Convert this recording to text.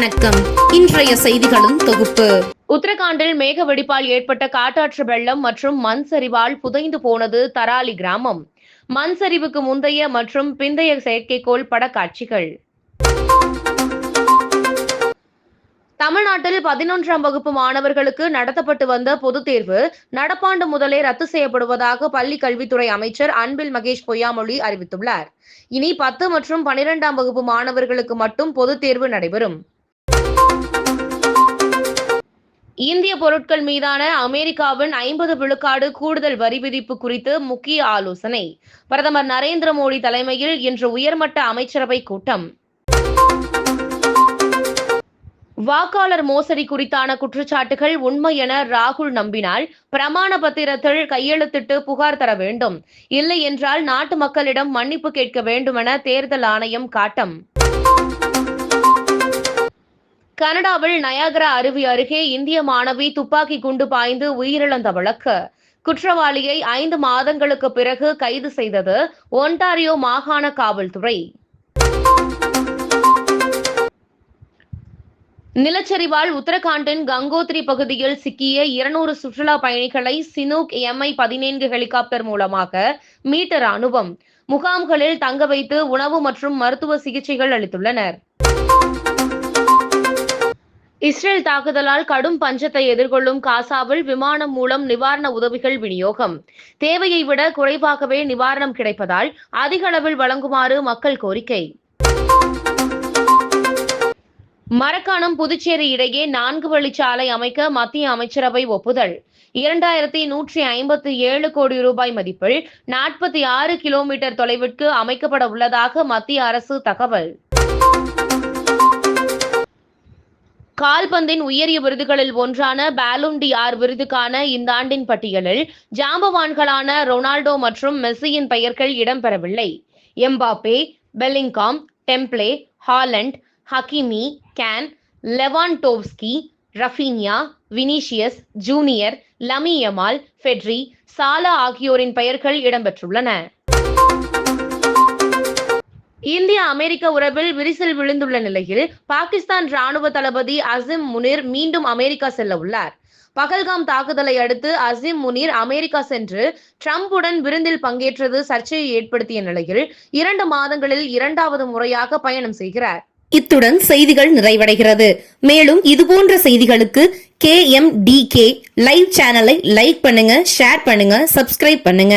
வணக்கம். இன்றைய செய்திகளும் தொகுப்பு. உத்தரகாண்டில் மேக வெடிப்பால் ஏற்பட்ட காட்டாற்று வெள்ளம் மற்றும் மண் சரிவால் புதைந்து போனது தராலி கிராமம். மண் சரிவுக்கு முந்தைய மற்றும் பிந்தைய செயற்கைக்கோள் படக்காட்சிகள். தமிழ்நாட்டில் பதினொன்றாம் வகுப்பு மாணவர்களுக்கு நடத்தப்பட்டு வந்த பொதுத் தேர்வு நடப்பாண்டு முதலே ரத்து செய்யப்படுவதாக பள்ளி கல்வித்துறை அமைச்சர் அன்பில் மகேஷ் பொய்யாமொழி அறிவித்துள்ளார். இனி பத்து மற்றும் பனிரெண்டாம் வகுப்பு மாணவர்களுக்கு மட்டும் பொதுத் தேர்வு நடைபெறும். இந்திய பொருட்கள் மீதான அமெரிக்காவின் ஐம்பது விழுக்காடு கூடுதல் வரி விதிப்பு குறித்து முக்கிய ஆலோசனை. பிரதமர் நரேந்திர மோடி தலைமையில் இன்று உயர்மட்ட அமைச்சரவை கூட்டம். வாக்காளர் மோசடி குறித்தான குற்றச்சாட்டுகள் உண்மை என ராகுல் நம்பினால் பிரமாண பத்திரத்தில் கையெழுத்திட்டு புகார் தர வேண்டும். இல்லை என்றால் நாட்டு மக்களிடம் மன்னிப்பு கேட்க வேண்டுமென தேர்தல் ஆணையம் காட்டம். கனடாவில் நயாகரா அருவி அருகே இந்திய மாணவி துப்பாக்கி குண்டு பாய்ந்து உயிரிழந்த வழக்கு. குற்றவாளியை ஐந்து மாதங்களுக்கு பிறகு கைது செய்தது ஒன்டாரியோ மாகாண காவல்துறை. நிலச்சரிவால் உத்தரகாண்டின் கங்கோத்ரி பகுதியில் சிக்கிய இருநூறு சுற்றுலா பயணிகளை சினூக் எம்ஐ பதினைந்து ஹெலிகாப்டர் மூலமாக மீட்டர் அனுபவம். முகாம்களில் தங்க வைத்து உணவு மற்றும் மருத்துவ சிகிச்சைகள் அளித்துள்ளனர். இஸ்ரேல் தாக்குதலால் கடும் பஞ்சத்தை எதிர்கொள்ளும் காசாவில் விமானம் மூலம் நிவாரண உதவிகள் விநியோகம். தேவையை விட குறைவாகவே நிவாரணம் கிடைப்பதால் அதிக அளவில் வழங்குமாறு மக்கள் கோரிக்கை. மரக்காணம் புதுச்சேரி இடையே நான்கு வழிச்சாலை அமைக்க மத்திய அமைச்சரவை ஒப்புதல். இரண்டாயிரத்தி நூற்றி ஐம்பத்தி ஏழு கோடி ரூபாய் மதிப்பில் நாற்பத்தி ஆறு கிலோமீட்டர் தொலைவிற்கு அமைக்கப்பட உள்ளதாக மத்திய அரசு தகவல். கால்பந்தின் உயரிய விருதுகளில் ஒன்றான பேலூன் டி ஆர் விருதுக்கான இந்த ஆண்டின் பட்டியலில் ஜாம்பவான்களான ரொனால்டோ மற்றும் மெஸ்ஸியின் பெயர்கள் இடம்பெறவில்லை. Mbappe Bellingham Dembele Haaland Hakimi Kane Lewandowski Raphinha Vinicius Junior Lamine Yamal Pedri Salah ஆகியோரின் பெயர்கள் இடம்பெற்றுள்ளன. இந்திய அமெரிக்க உறவில் விரிசல் விழுந்துள்ள நிலையில் பாகிஸ்தான் ராணுவ தளபதி அசிம் முனிர் மீண்டும் அமெரிக்கா செல்ல உள்ளார். பகல்காம் தாக்குதலை அடுத்து அசிம் முனீர் அமெரிக்கா சென்று ட்ரம்புடன் விருந்தில் பங்கேற்றது சர்ச்சையை ஏற்படுத்திய நிலையில் இரண்டு மாதங்களில் இரண்டாவது முறையாக பயணம் செய்கிறார். இத்துடன் செய்திகள் நிறைவடைகிறது. மேலும் இதுபோன்ற செய்திகளுக்கு K M T K live சேனலை லைக் பண்ணுங்க ஷேர் பண்ணுங்க சப்ஸ்கிரைப் பண்ணுங்க.